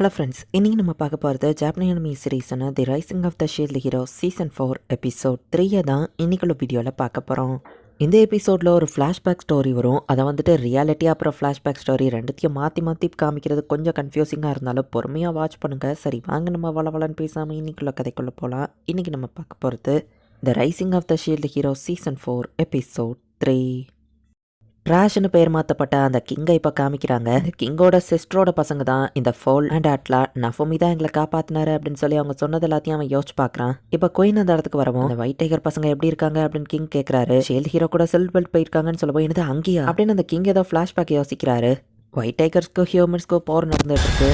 Hello friends இன்னைக்கு நம்ம பார்க்க போகிறது Japanese anime சீரீஸான the rising of the shield hero season four episode த்ரீயை தான் இன்றைக்குள்ள வீடியோவில் பார்க்க போகிறோம் இந்த எபிசோடில் ஒரு ஃப்ளாஷ்பேக் ஸ்டோரி வரும். அதை வந்துட்டு ரியாலிட்டி அப்புறம் ஃப்ளாஷ்பேக் ஸ்டோரி ரெண்டுத்தையும் மாற்றி மாற்றி காமிக்கிறது கொஞ்சம் கன்ஃபியூசிங்காக இருந்தாலும் பொறுமையாக வாட்ச் பண்ணுங்கள் சரி வாங்க நம்ம வள வளன்னு பேசாமல் இன்னைக்குள்ள கதைக்குள்ளே போகலாம் இன்றைக்கி நம்ம பார்க்க போகிறது the rising of the shield hero season four episode three ராஷ்னு பேர் மாற்றப்பட்ட அந்த கிங்கை இப்போ காமிக்கிறாங்க. அந்த கிங்கோட சிஸ்டரோட பசங்க தான் இந்த ஃபோல் அண்ட் அட்லா நஃபோமி தான் எங்களை காப்பாத்தினாரு அப்படின்னு சொல்லி அவங்க சொன்னது எல்லாத்தையும் அவன் யோசிச்சு பார்க்குறான் இப்போ குயின் அந்த இடத்துக்கு வரவும் அந்த ஒயிட் டைகர் பசங்க எப்படி இருக்காங்க? அப்படின்னு கிங் கேட்குறாரு ஷேல் ஹீரோ கூட செல் பெல்ட் போயிருக்காங்கன்னு சொல்லப்போ என்னது அங்கேயா? அப்படின்னு அந்த கிங் ஏதோ ஃப்ளாஷ்பேக் யோசிக்கிறாரு. ஒயிட் டைகர்ஸ்க்கோ ஹியூமன்ஸ்க்கோ போர் நடந்துட்டு இருக்கு.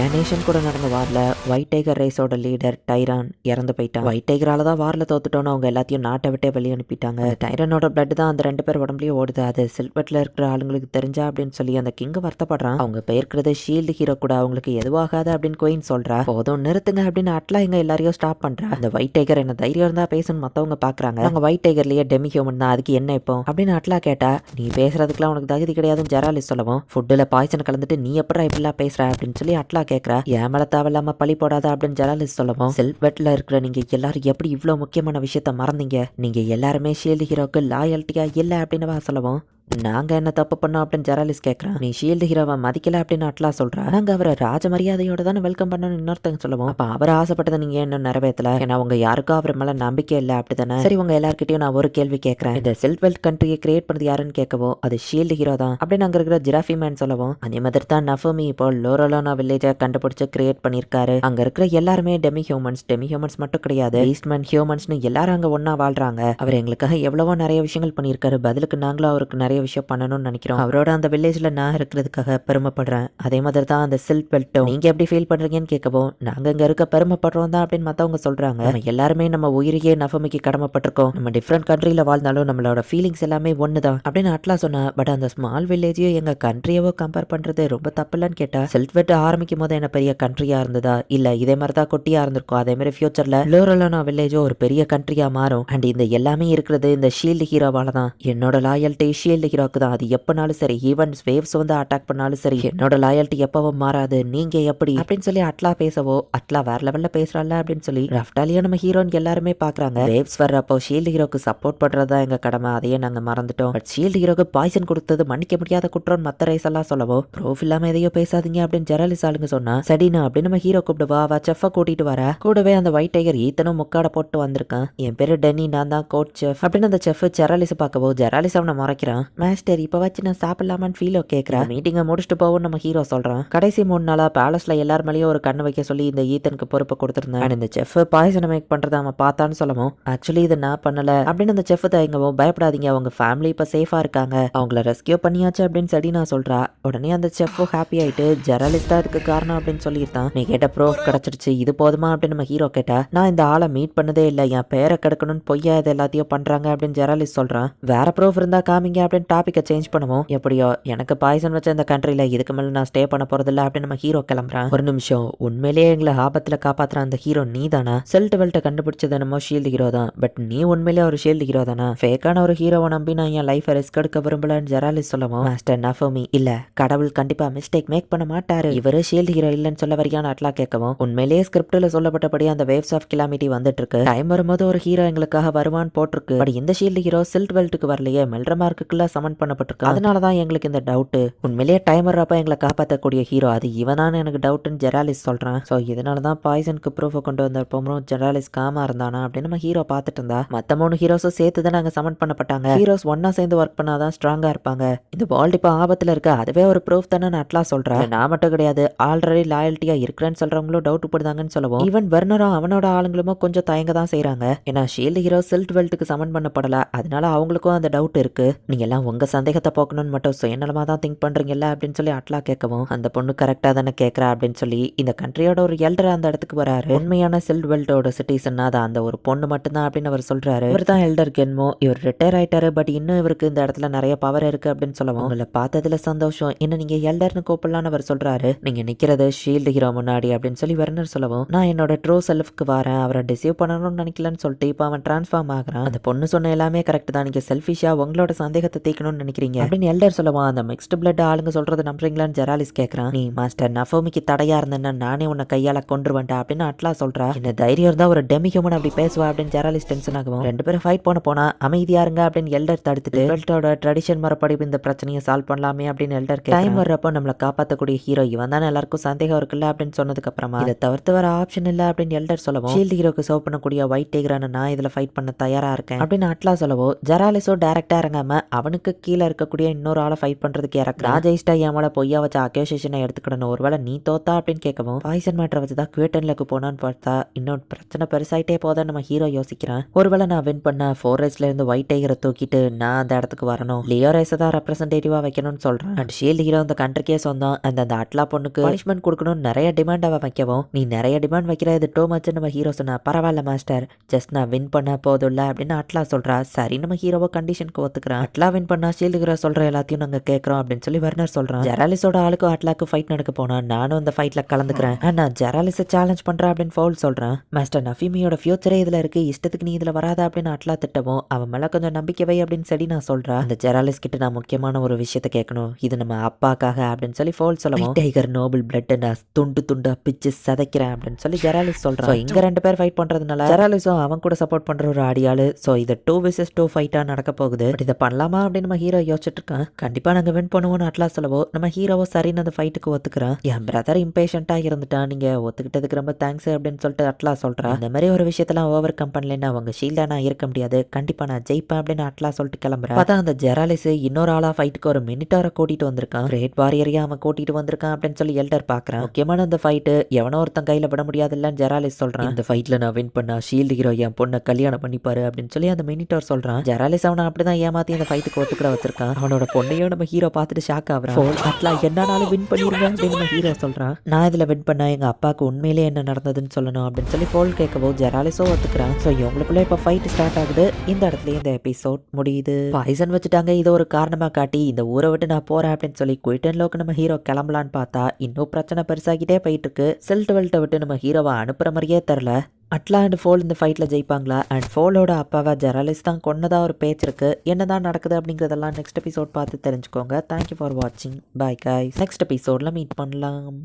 என் நேஷன் கூட நடந்த வாரில் ஒயிட் டைகர் ரேஸோட லீடர் டைரான் இறந்து போயிட்டான். ஒயிட் டைகரால தான் வாரில் தோத்துட்டோன்னு அவங்க எல்லாத்தையும் நாட்டை விட்டே வெளியே அனுப்பிட்டாங்க. டைரனோட பிளட் தான் அந்த ரெண்டு பேர் உடம்புலயும் ஓடுது. அது சில்வெட்டில் இருக்கிற ஆளுங்களுக்கு தெரிஞ்சா அப்படின்னு சொல்லி அந்த கிங்க வருத்தப்படுறான். அவங்க பெயர்க்கிறது ஷீல்டு ஹீரோ கூட அவங்களுக்கு எதுவாகாது அப்படின்னு கோயின் சொல்றா. போதும் நிறுத்துங்க அப்படின்னு அட்லா எங்க எல்லாரையும் ஸ்டாப் பண்றா. அந்த ஒயிட் டைகர் என்ன தைரியம் இருந்தா பேசணும் மத்தவங்க பாக்குறாங்க. அவங்க ஒயிட் டைகர்லயே டெமி ஹியூமன் தான். அதுக்கு என்ன இப்போ? அப்படின்னு அட்லா கேட்டா நீ பேசுறதுக்குலாம் உனக்கு தகுதி கிடையாதுன்னு ஜெராலிஸ் சொல்லவும் ஃபுட்டில் பாய்சன் கலந்துட்டு நீ எப்படா இப்படிலாம் பேசுற அப்படின்னு சொல்லி அட்லா கேட்கறா என் மேல தேவையில்லாம பழி போடாத? அப்படின்னு ஜெராலிஸ் சொல்லவும் செல்வெட்ல இருக்கிற நீங்க எல்லாரும் எப்படி இவ்வளவு முக்கியமான விஷயத்த மறந்தீங்க? நீங்க எல்லாருமே ஷீல்டு ஹீரோக்கு லாயல்ட்டியா இல்ல அப்படின்னு சொல்லவும் நாங்க என்ன தப்பு பண்ணோம் அப்படின்னு ஜெராலிஸ் கேட்குறான் நீ ஷீல்டு ஹீரோவை மதிக்கல அப்படின்னு அட்லா சொல்கிறா நாங்கள் அவரை ராஜ மரியாதையோட தானே வெல்கம் பண்ணணும்னு இன்னொருத்தங்க சொல்லுவோம். அப்போ அவர் ஆசைப்பட்டதை நீங்க இன்னும் நிறைவேற்றல ஏன்னா உங்கள் யாருக்கும் அவர் மேல நம்பிக்கை இல்லை அப்படிதானே சரி உங்கள் எல்லாருக்கிட்டையும் நான் ஒரு கேள்வி கேட்குறேன் இந்த செல்ஃப் வெல்த் கண்ட்ரியை கிரியேட் பண்ணது யாருன்னு கேட்கவோ அது ஷீல்டு ஹீரோ தான். அப்படின்னு அங்க இருக்கிற ஜிராஃபி மேன் சொல்லவும். அதே மாதிரி தான் நஃபமி இப்போ லோரோலோனா வில்லேஜை கண்டுபிடிச்சு கிரியேட் பண்ணிருக்காரு அங்க இருக்கிற எல்லாருமே டெமி ஹியூமன்ஸ் டெமி ஹியூமன்ஸ் மட்டும் கிடையாது. ஈஸ்ட்மேன் ஹியூமன்ஸ்னு எல்லாரும் அங்கே ஒன்றா வாழ்றாங்க. அவர் எங்களுக்காக எவ்வளவோ நிறைய விஷயங்கள் பண்ணியிருக்காரு. பதிலுக்கு நாங்களும் அவருக்கு நிறைய விஷயம் பண்ணணும்னு நினைக்கிறோம். அவரோட அந்த வில்லேஜ்ல நான் இருக்கிறதுக்காக பெருமைப்படுறேன். அதே மாதிரி தான் அந்த சில்க் பெல்ட்டும் நீங்கள் எப்படி ஃபீல் பண்ணுறீங்கன்னு கேட்கவும் நாங்க இங்கே இருக்க பெருமைப்படுறோம் தான் அப்படின்னு மத்தவங்க சொல்றாங்க. நம்ம எல்லாருமே நம்ம உயிரையே நஃபமிக்கு கடமைப்பட்டிருக்கோம். நம்ம டிஃப்ரெண்ட் கண்ட்ரியில் வாழ்ந்தாலும் நம்மளோட ஃபீலிங்ஸ் எல்லாமே ஒண்ணுதான். அப்படின்னு அட்லா சொன்னேன் பட் அந்த ஸ்மால் வில்லேஜையும் எங்கள் கண்ட்ரியவோ கம்பேர் பண்றது ரொம்ப தப்பில்லன்னு கேட்டால் செல்ஃப் வெட் ஆரம்பிக்கும் போது என்ன பெரிய கண்ட்ரியாக இருந்ததா? இல்லை இதே மாதிரி தான் கொட்டியா இருந்திருக்கும். அதே மாதிரி ஃபியூச்சரில் லோரலோனா வில்லேஜோ ஒரு பெரிய கண்ட்ரியா மாறும். அண்ட் இந்த எல்லாமே இருக்கிறது இந்த ஷீல்டு ஹீரோவால தான் என்னோட லாயல்ட்டி ஷீல்டு ஹீரோக்கு தான் அது எப்பனாலும் சரி. ஈவன் வேவ்ஸ் வந்து அட்டாக் பண்ணாலும் சரி என்னோட லாயல்ட்டி எப்பவும் மாறாது. நீங்க எப்படி? அப்படின்னு சொல்லி அட்லா பேசவோ அட்லா வேற லெவல்ல பேசுறாள் அப்படின்னு சொல்லி ரஃப்டாலியா நம்ம ஹீரோன்னு எல்லாருமே பாக்குறாங்க. வேவ்ஸ் வர்றப்போ ஷீல்டு ஹீரோக்கு சப்போர்ட் பண்றதா எங்க கடமை. அதையே நாங்க மறந்துட்டோம். பட் ஷீல்டு ஹீரோக்கு பாய்சன் கொடுத்தது மன்னிக்க முடியாத குற்றம் மத்த ரைஸ் எல்லாம் சொல்லவோ ப்ரூஃப் இல்லாம எதையோ பேசாதீங்க அப்படின்னு ஜெரலிஸ் ஆளுங்க சொன்னா சரிண்ணா அப்படின்னு நம்ம ஹீரோ கூப்பிடுவா வா வா கூட்டிட்டு வர கூடவே அந்த ஒயிட் டைகர் ஈத்தனும் முக்காட போட்டு வந்திருக்கான். என் பேரு டென்னி நான் தான் கோட் செஃப் அப்படின்னு அந்த செஃப் ஜெராலிஸ் பார்க்கவோ ஜெராலிஸ் அவனை மறைக்கிறான். மாஸ்டர் இப்ப வச்சு நான் சாப்பிடலாமான்னு ஃபீலோ கேட்கறா மீட்டிங்கை முடிச்சுட்டு போவோம் நம்ம ஹீரோ சொல்றான். கடைசி மூணு நாளா பேலஸ்ல எல்லார் மேலேயும் ஒரு கண்ணு வைக்க சொல்லி இந்த ஈத்தனுக்கு பொறுப்பு கொடுத்திருந்தேன். And இந்த செஃப் பாய்சனை மேக் பண்றதை அவன் பார்த்தான்னு சொல்லவும் ஆக்சுவலி இதை நான் பண்ணல. அப்படின்னு அந்த செஃப் தயங்கவும் பயப்படாதீங்க. அவங்க ஃபேமிலி இப்ப சேஃபா இருக்காங்க. அவங்கள ரெஸ்கியூ பண்ணியாச்சு அப்படின்னு சொல்லி நான் சொல்றா. உடனே அந்த செஃப்பும் ஹாப்பி ஆயிட்டு ஜெரலிஸ்டா இதுக்கு காரணம் அப்படின்னு சொல்லியிருந்தான். நீ கேட்ட ப்ரூஃப் கிடைச்சிருச்சு. இது போதுமா? அப்படின்னு நம்ம ஹீரோ கேட்டா நான் இந்த ஆளை மீட் பண்ணதே இல்லை. என் பேரை கெடுக்கணும்னு பொய்யா இது எல்லாத்தையும் பண்றாங்க அப்படின்னு ஜெராலிஸ் சொல்றான். வேற ப்ரூஃப் இருந்தா காமிங்க அப்படின்னு டாபிக்கை சேஞ்ச் பண்ணுவோம் எப்படியோ எனக்கு பாய்சன் வச்ச இந்த கண்ட்ரில இதுக்கு மேல நான் ஸ்டே பண்ண போறதில்ல அப்படின்னு நம்ம ஹீரோ கிளம்புறான். ஒரு நிமிஷம் உண்மையிலேயே எங்களை ஆபத்துல காப்பாத்துற அந்த ஹீரோ நீ தானா செல்ட் வெல்ட்டை கண்டுபிடிச்சது என்னமோ ஷீல்டு ஹீரோ தான். பட் நீ உண்மையிலேயே ஒரு ஷீல்டு ஹீரோ தானா? ஃபேக்கான ஒரு ஹீரோவை நம்பி நான் என் லைஃப் ரிஸ்க் எடுக்க விரும்பலன்னு ஜெராலிஸ் சொல்லவும் மாஸ்டர் நஃபமி இல்ல கடவுள் கண்டிப்பா மிஸ்டேக் மேக் பண்ண மாட்டாரு. இவரு ஷீல்டு ஹீரோ இல்லைன்னு சொல்ல வரையான அட்லா கேட்கவும் உண்மையிலேயே ஸ்கிரிப்டில் சொல்லப்பட்டபடி அந்த வேவ்ஸ் ஆஃப் கிலாமிட்டி வந்துட்டு இருக்கு டைம் வரும்போது ஒரு ஹீரோ எங்களுக்காக வருவான்னு போட்டிருக்கு. பட் இந்த ஷீல்டு ஹீரோ சில்ட் வெல்ட்டுக்கு வரலையே. மெல்ரமார்க்குள்ள சமன் பண்ணப்பட்டிருக்கு? அதனால தான் எங்களுக்கு இந்த டவுட்டு உண்மையிலேயே டைம் வர்றப்ப எங்களை காப்பாற்றக்கூடிய ஹீரோ அது. இவனான்னு எனக்கு டவுட்டுன்னு ஜெராலிஸ் சொல்கிறேன் ஸோ இதனால தான் பாய்சனுக்கு ப்ரூஃபை கொண்டு வந்தப்போ ஜெராலிஸ் காமா இருந்தானா அப்படின்னு நம்ம ஹீரோ பார்த்துட்டு இருந்தா. மற்ற மூணு ஹீரோஸும் சேர்த்து தான் நாங்க சமன் பண்ணப்பட்டாங்க. ஹீரோஸ் ஒன்னா சேர்ந்து ஒர்க் பண்ணாதான் ஸ்ட்ராங்காக இருப்பாங்க. இந்த வேர்ல்டு இப்போ ஆபத்தில் இருக்கு. அதுவே ஒரு ப்ரூஃப் தானே நான் அட்லா சொல்கிறேன் நான் மட்டும் கிடையாது. ஆல்ரெடி லாயல்ட்டியாக இருக்கிறேன்னு சொல்கிறவங்களும் டவுட் படுதாங்கன்னு சொல்லுவோம். ஈவன் வெர்னரும் அவனோட ஆளுங்களும் கொஞ்சம் தயங்க தான் செய்கிறாங்க ஏன்னா ஷீல்டு ஹீரோ சில்ட் வெல்ட்டுக்கு சமன் பண்ணப்படல. அதனால அவங்களுக்கும் அந்த டவுட் இருக்கு. நீங்க எல்லாம் உங்கள் சந்தேகத்தை போக்கணும்னு மட்டும் சுயநலமாக தான் திங்க் பண்ணுறீங்கல்ல அப்படின்னு சொல்லி அட்லா கேட்கவும் அந்த பொண்ணு கரெக்டாக தானே கேட்குறா அப்படின்னு சொல்லி இந்த கண்ட்ரியோட ஒரு எல்டர் அந்த இடத்துக்கு வராரு. உண்மையான சில்ட் வெல்ட்டோட சிட்டிசன்னா தான் அந்த ஒரு பொண்ணு மட்டும்தான் அப்படின்னு அவர் சொல்கிறாரு இவர் தான் எல்டர் கென்மோ இவர் ரிட்டையர் ஆயிட்டாரு பட் இன்னும் இவருக்கு இந்த இடத்துல நிறைய பவர் இருக்குது அப்படின்னு சொல்லவும் உங்களை பார்த்ததுல சந்தோஷம். என்ன நீங்கள் எல்டர்னு கூப்பிடலான்னு அவர் சொல்கிறாரு நீங்கள் நிற்கிறது ஷீல்டு ஹீரோ முன்னாடி அப்படின்னு சொல்லி வெர்னர் சொல்லவும் நான் என்னோட ட்ரூ செல்ஃப்க்கு வரேன். அவரை டிசீவ் பண்ணணும்னு நினைக்கலன்னு சொல்லிட்டு இப்போ அவன் டிரான்ஸ்ஃபார்ம் ஆகிறான். அந்த பொண்ணு சொன்ன எல்லாமே கரெக்ட் தான். நீங்கள் செல்ஃபிஷாக உங்களோட சந்தேகத்தை தேய்க்கணும்னு நினைக்கிறீங்க? அப்படின்னு எல்டர் சொல்லுவான். அந்த மிக்ஸ்டு பிளட் ஆளுங்க சொல்றது நம்புறீங்களான்னு ஜெராலிஸ் கேட்கறான் நீ மாஸ்டர் நஃபோமிக்கு தடையா இருந்தேன்னா நானே உன்னை கையால கொன்றுவேன்டா அப்படின்னு அட்லா சொல்றா. என்ன தைரியம் இருந்தா ஒரு டெமி ஹியூமன் அப்படி பேசுவா அப்படின்னு ஜெராலிஸ் டென்ஷன் ஆகும்? ரெண்டு பேரும் ஃபைட் பண்ண போனா அமைதியா இருங்க அப்படின்னு எல்டர் தடுத்துட்டு பெல்ட்டோட ட்ரெடிஷன் மரப்படி இந்த பிரச்சனையை சால்வ் பண்ணலாமே அப்படின்னு எல்டர் டைம் வர்றப்போ நம்மளை காப்பாற்றக்கூடிய ஹீரோ இவன் தானே எல்லாருக்கும் சந்தேகம் இருக்குல்ல அப்படின்னு சொன்னதுக்கு அப்புறமா இதை தவிர்த்து வர ஆப்ஷன் இல்ல அப்படின்னு எல்டர் சொல்லவும் ஷீல்டு ஹீரோக்கு சர்வ் பண்ணக்கூடிய ஒயிட் டேகரான நான் இதுல ஃபைட் பண்ண தயாரா இருக்கேன் அப்படின்னு அட்லா சொல்லவோ ஜெராலிஸோ டேரக்டா இறங்காம அவனுக்கு கீழே இருக்கக்கூடிய இன்னொரு ஆளை ஃபைட் பண்றதுக்கு இறக்குறா ராஜேஷ்டா என் மேல பொய்யா வச்ச அக்கேஷனை எடுத்துக்கிடணும் ஒருவேளை நீ தோத்தா அப்படின்னு கேட்கவும் பாய்சன் மேட்டரை வச்சு தான் குவேட்டன்லக்கு போனான்னு பார்த்தா இன்னொரு பிரச்சனை பெருசாயிட்டே போதான் நம்ம ஹீரோ யோசிக்கிறான். ஒருவேளை நான் வின் பண்ண ஃபோர் ரேஸ்ல இருந்து ஒயிட் டைகரை தூக்கிட்டு நான் அந்த இடத்துக்கு வரணும். லியோ ரேஸை தான் ரெப்ரஸன்டேட்டிவா வைக்கணும்னு சொல்றேன். அண்ட் ஷீல்டு ஹீரோ அந்த கண்ட்ரிக்கே சொந்தம் அந்த அந்த அட்லா பொண்ணுக்கு பனிஷ்மெண்ட் கொடுக்கணும்னு நிறைய டிமாண்ட் அவ வைக்கவும் நீ நிறைய டிமாண்ட் வைக்கிற இது டூ மச் நம்ம ஹீரோ சொன்னா பரவாயில்ல மாஸ்டர் ஜஸ்ட் நான் வின் பண்ண போதும்ல அப்படின்னு அட்லா சொல்றா. சரி நம்ம ஹீரோவை கண்டிஷனுக்கு ஒத்துக்கிறான். அட்லா வின் பண்ணா ஷீல்டு ஹீரோ சொல்ற எல்லாத்தையும் நாங்க கேட்கறோம் அப்படின்னு சொல்லி வர்னர் சொல்றான். ஜெராலிஸோட ஆளுக்கும் அட்லாக்கு ஃபைட் நடக்க போனா நானும் இந்த ஃபைட்ல கலந்துக்கிறேன். ஆனா ஜெராலிஸை சேலஞ்ச் பண்றேன் அப்படின்னு ஃபவுல் சொல்றான். மாஸ்டர் நஃபிமியோட ஃபியூச்சரே இதுல இருக்கு இஷ்டத்துக்கு நீ இதுல வராத அப்படின்னு அட்லா திட்டவும் அவன் மேல கொஞ்சம் நம்பிக்கை வை அப்படின்னு சொல்லி நான் சொல்றேன். அந்த ஜெராலிஸ் கிட்ட நான் முக்கியமான ஒரு விஷயத்த கேட்கணும். இது நம்ம அப்பாக்காக அப்படின்னு சொல்லி ஃபோல் சொல்லவும். டைகர் நோபல் பிளட் நான் துண்டு துண்டா பிச்சு சதைக்கிறேன் அப்படின்னு சொல்லி ஜெராலிஸ் சொல்றான். So, இங்க ரெண்டு பேர் ஃபைட் பண்றதுனால ஜெராலிஸும் அவன் கூட சப்போர்ட் பண்ற ஒரு ஆடியாளு ஸோ இது டூ விசஸ் டூ ஃபைட்டா நடக்க போகுது. இதை பண்ணலாமா அப்படின்னு நம்ம ஹீரோ யோசிச்சுட்டு இருக்கான். கண்டிப்பா நாங்க வின் பண்ணுவோம்னு அட்லா சொல்லவோ நம்ம ஹீரோவோ சரின்னு அந்த ஃபைட்டுக்கு ஒத்துக்கிறான் என் பிரதர் இம்பேஷண்டா இருந்துட்டான் நீங்க ஒத்துக்கிட்டதுக்கு ரொம்ப தேங்க்ஸ் அப்படின்னு சொல்லிட்டு அட்லா சொல்றான் இந்த மாதிரி ஒரு விஷயத்தெல்லாம் ஓவர் கம் பண்ணலன்னா அவங்க ஷீல்டா நான் இருக்க முடியாது. கண்டிப்பா நான் ஜெயிப்பேன் அப்படின்னு அட்லா சொல்லிட்டு கிளம்புறேன் அதான் அந்த ஜெராலிஸ் இன்னொரு ஆளா ஃபைட்டுக்கு ஒரு மினிட்டார கூட்டிட்டு வந்திருக்கான். ரேட் வாரியரையா அவன் கூட்டிட்டு வந்திருக்கான் அப்படின்னு சொல்லி எல்டர் பாக்குறான். முக்கியமான அந்த ஃபைட்டு எவனோ ஒருத்தன் கையில விட முடியாதுல்லன்னு ஜெராலிஸ் சொல்றான். இந்த ஃபைட்ல நான் வின் பண்ணா ஷீல்டு ஹீரோ என் பொண்ணை கல்யாணம் பண்ணிப்பாரு அப்படின்னு சொல்லி அந்த மினிட்டார் சொல்றான். ஜெராலிஸ் அவனை அப்படிதான் ஏமாத்தி அந்த ஃபைட்டுக்கு ஒத்துக்கிட வச்சிருக்கான் அவனோட பொண்ணையும் நம்ம ஹீரோ பார்த்துட்டு ஷாக் ஆகுறான். ஃபோன் அட்லா என்னாலும் வின் பண்ணிருங்க அப்படின்னு நம்ம ஹீரோ சொல்றான். நான் இதுல வின் பண்ணா எங்க அப்பாவுக்கு உண்மையிலே என்ன நடந்ததுன்னு சொல்லணும் அப்படின்னு சொல்லி ஃபோல் கேட்கவும் ஜெராலிஸோ ஒத்துக்கிறான். ஸோ இவங்களுக்குள்ள இப்போ ஃபைட் ஸ்டார்ட் ஆகுது. இந்த இடத்துல இந்த எபிசோட் முடியுது. பாய்சன் வச்சுட்டாங்க. இதை ஒரு காரணமா காட்டி இந்த ஊரை விட்டு நான் போறேன் அப்படின்னு சொல்லி குயிட்டன் லோக்கு நம்ம ஹீரோ கிளம்பலான்னு பார்த்தா இன்னும் பிரச்சனை பெருசாகிட்டே போயிட்டு இருக்கு. செல் டுவெல்ட்டை விட்டு நம்ம ஹீரோவை அனுப்புற மாதிரியே தெரில அட்லா அண்ட் ஃபோல் இந்த ஃபைட்டில் ஜெயிப்பாங்களா? அண்ட் ஃபோலோட அப்பாவை ஜெராலிஸ் தான் கொன்னதாக ஒரு பேச்சு இருக்கு. என்னதான் நடக்குது அப்படிங்கிறதெல்லாம் நெக்ஸ்ட் எபிசோட் பார்த்து தெரிஞ்சுக்கோங்க. தேங்க்யூ ஃபார் வாட்சிங் பாய் காய் நெக்ஸ்ட் எபிசோடில் மீட் பண்ணலாம்.